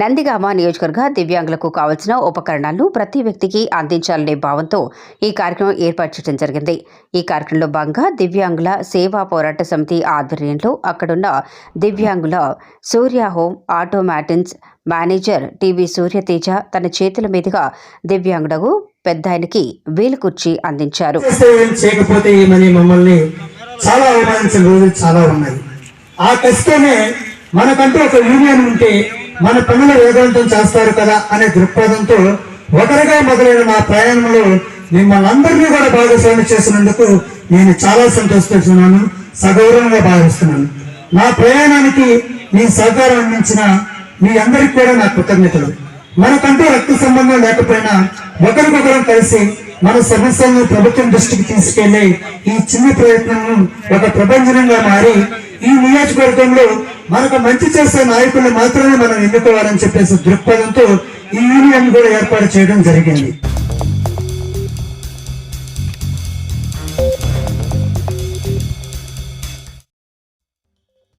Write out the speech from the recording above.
నందిగామ నియోజకవర్గ దివ్యాంగులకు కావలసిన ఉపకరణాలను ప్రతి వ్యక్తికి అందించాలనే భావంతో ఈ కార్యక్రమం ఏర్పాటు చేయడం జరిగింది. ఈ కార్యక్రమంలో భాగంగా దివ్యాంగుల సేవా పోరాట సమితి ఆధ్వర్యంలో అక్కడున్న దివ్యాంగుల Surya home automations manager TV Suryateja తన చేతుల మీదుగా దివ్యాంగుడకు పెద్దాయనకి వీలు కుర్చీ అందించారు. చాలా చాలా ఉన్నాయి. ఆ మనకంటూ ఒక యూనియన్ ఉంటే మన పనులు వేగవంతం చేస్తారు కదా అనే దృక్పథంతో ఒకరిగా మొదలైన మా ప్రయాణంలో మిమ్మల్ని అందరినీ కూడా భాగస్వామి చేసినందుకు నేను చాలా సంతోషిస్తున్నాను సగౌరవంగా భావిస్తున్నాను. నా ప్రయాణానికి మీ సహకారం అందించిన మీ అందరికి కూడా నా కృతజ్ఞతలు. మనకంటూ రక్త సంబంధం లేకపోయినా ఒకరికొకరం కలిసి మన సమస్యలను ప్రభుత్వం దృష్టికి తీసుకెళ్ళే ఈ చిన్న ప్రయత్నం ఒక ప్రపంచంగా మారి ఈ నియోజకవర్గంలో మనకు మంచి చేసే నాయకుల్ని మాత్రమే మనం ఎన్నుకోవాలని చెప్పేసి దృక్పథంతో ఈ యూనియన్ కూడా ఏర్పాటు చేయడం జరిగింది.